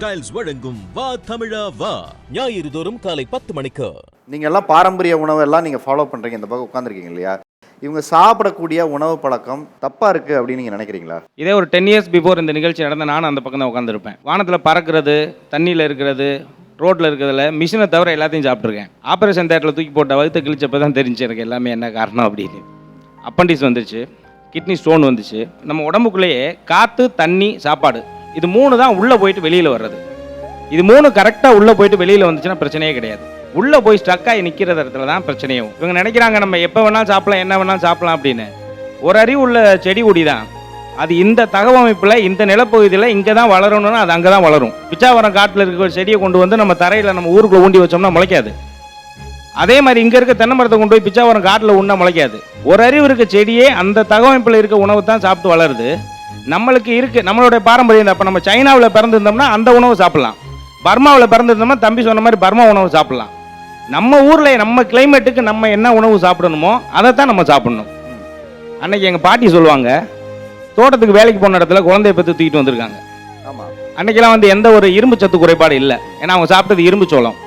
Textiles வழங்கும் வா தமிழா வா. ஞாயிறு தோறும் காலை பத்து மணிக்கு. நீங்கள் எல்லாம் பாரம்பரிய உணவு எல்லாம் நீங்கள் ஃபாலோ பண்ணுறீங்க இந்த பக்கம் உட்காந்துருக்கீங்க இல்லையா? இவங்க சாப்பிடக்கூடிய உணவு பழக்கம் தப்பாக இருக்குது அப்படின்னு நீங்கள் நினைக்கிறீங்களா? இதே ஒரு டென் இயர்ஸ் பிஃபோர் இந்த நிகழ்ச்சி நடந்த நானும் அந்த பக்கம் தான் உட்காந்துருப்பேன் வானத்தில் பறக்கிறது தண்ணியில் இருக்கிறது ரோட்டில் இருக்கிறதுல மிஷினை தவிர எல்லாத்தையும் சாப்பிட்ருக்கேன் ஆப்ரேஷன் தேட்டரில் தூக்கி போட்ட வகுத்த கிழிச்சப்ப தான் தெரிஞ்சு எனக்கு எல்லாமே என்ன காரணம் அப்படின்னு. அப்பண்டிஸ் வந்துச்சு கிட்னி ஸ்டோன் வந்துச்சு. நம்ம உடம்புக்குள்ளேயே காற்று தண்ணி சாப்பாடு இது மூணு தான் உள்ளே போயிட்டு வெளியில் வர்றது. இது மூணு கரெக்டாக உள்ளே போயிட்டு வெளியில் வந்துச்சுன்னா பிரச்சனையே கிடையாது. உள்ளே போய் ஸ்டக்காகி நிற்கிற இடத்துல தான் பிரச்சனையும் இவங்க நினைக்கிறாங்க நம்ம எப்போ வேணாலும் சாப்பிடலாம் என்ன வேணாலும் சாப்பிடலாம் அப்படின்னு. ஒரு அறிவு உள்ள செடி கொடி தான். அது இந்த தகவமைப்பில் இந்த நிலப்பகுதியில் இங்கே தான் வளரணும்னா அது அங்கே தான் வளரும். பிச்சாவரம் காட்டில் இருக்க ஒரு செடியை கொண்டு வந்து நம்ம தரையில் நம்ம ஊருக்குள்ள ஊண்டி வச்சோம்னா முளைக்காது. அதே மாதிரி இங்கே இருக்க தென்னை மரத்தை கொண்டு போய் பிச்சாவரம் காட்டில் உண்ணா முளைக்காது. ஒரு அறிவு இருக்க செடியே அந்த தகவமைப்பில் இருக்க உணவு தான் சாப்பிட்டு வளருது. நம்மளுக்கு இருக்கு நம்மளுடைய பாரம்பரியம் அப்போ நம்ம சைனாவில் பிறந்திருந்தோம்னா அந்த உணவு சாப்பிடலாம். பர்மாவில் பிறந்திருந்தோம்னா தம்பி சொன்ன மாதிரி பர்மா உணவு சாப்பிடலாம். நம்ம ஊரில் நம்ம கிளைமேட்டுக்கு நம்ம என்ன உணவு சாப்பிடணுமோ அதை தான் நம்ம சாப்பிடணும். அன்னைக்கு எங்கள் பாட்டி சொல்லுவாங்க தோட்டத்துக்கு வேலைக்கு போன இடத்துல குழந்தைய பற்றி தூக்கிட்டு வந்திருக்காங்க. ஆமாம் அன்னைக்கெல்லாம் வந்து எந்த ஒரு இரும்பு சத்து குறைபாடு இல்லை. ஏன்னா அவங்க சாப்பிட்டது இரும்பு சோளம்.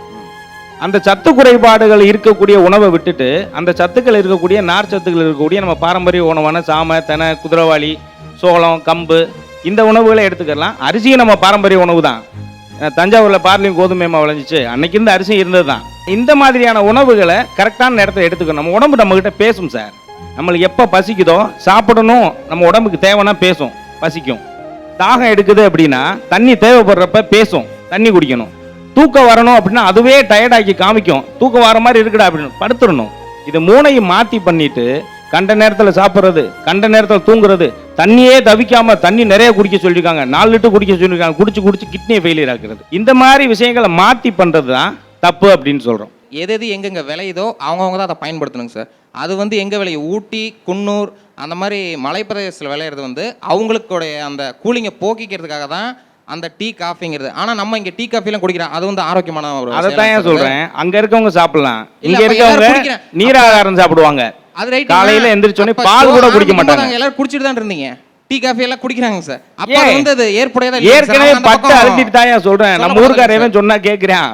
அந்த சத்து குறைபாடுகள் இருக்கக்கூடிய உணவை விட்டுட்டு அந்த சத்துக்கள் இருக்கக்கூடிய நார் சத்துக்கள் இருக்கக்கூடிய நம்ம பாரம்பரிய உணவான சாமை தெனை குதிரவாளி சோளம் கம்பு இந்த உணவுகளை எடுத்துக்கலாம். அரிசியும் நம்ம பாரம்பரிய உணவு தான் தஞ்சாவூரில் பார்லியும் கோதுமை விளைஞ்சிச்சு. அன்னைக்கு இருந்த அரிசி இருந்தது தான் இந்த மாதிரியான உணவுகளை கரெக்டான நேரத்தில் எடுத்துக்கணும். நம்ம உடம்பு நம்மக்கிட்ட பேசும் சார் நம்மளுக்கு எப்போ பசிக்குதோ சாப்பிடணும். நம்ம உடம்புக்கு தேவைன்னா பேசும் பசிக்கும். தாகம் எடுக்குது அப்படின்னா தண்ணி தேவைப்படுறப்ப பேசும் தண்ணி குடிக்கணும். தூக்கம் வரணும் அப்படின்னா அதுவே டயர்டாக்கி காமிக்கும். தூக்கம் வர மாதிரி இருக்குடா அப்படின்னு படுத்துடணும். இது மூணையும் மாற்றி பண்ணிட்டு கண்ட நேரத்தில் சாப்பிட்றது கண்ட நேரத்தில் தூங்குறது தண்ணியே தவிக்காம தண்ணி நிறைய குடிக்க சொல்லியிருக்காங்க. நாலு லிட்டர் குடிக்க சொல்லியிருக்காங்க. குடிச்சு குடிச்சு கிட்னியை ஃபெயிலியர் ஆக்குறது. இந்த மாதிரி விஷயங்களை மாற்றி பண்ணுறது தான் தப்பு அப்படின்னு சொல்கிறோம் எது எது எங்கெங்கே விளையுதோ அவங்கவுங்க தான் அதை பயன்படுத்தணுங்க சார். அது வந்து எங்கே விளையும் ஊட்டி குன்னூர் அந்த மாதிரி மலைப்பிரதேசத்தில் விளையிறது வந்து அவங்களுக்குடைய அந்த கூலிங்கை போக்கிக்கிறதுக்காக தான் அந்த டீ காஃபிங்கிறது. ஆனால் நம்ம இங்கே டீ காஃபிலாம் குடிக்கிறோம். அது வந்து ஆரோக்கியமான ஒரு அதை தான் சொல்கிறேன் அங்கே இருக்கவங்க சாப்பிடலாம். இங்கே இருக்கவங்க. நீராகாரம் சாப்பிடுவாங்க. அது ரைட் காலையில எந்திரிச்சோடனே பால் கூட குடிக்க மாட்டாங்க. எல்லாரும் குடிச்சிட்டு தான் இருந்தீங்க. டீ காஃபி எல்லாம் குடிக்கிறாங்க சார். அப்போ? வந்து அது ஏற்புடையதா ஏற்கனவே பட்டு அழுத்திட்டு தான் சொல்றேன். நம்ம ஊருக்காரன் சொன்னா கேக்குறான்.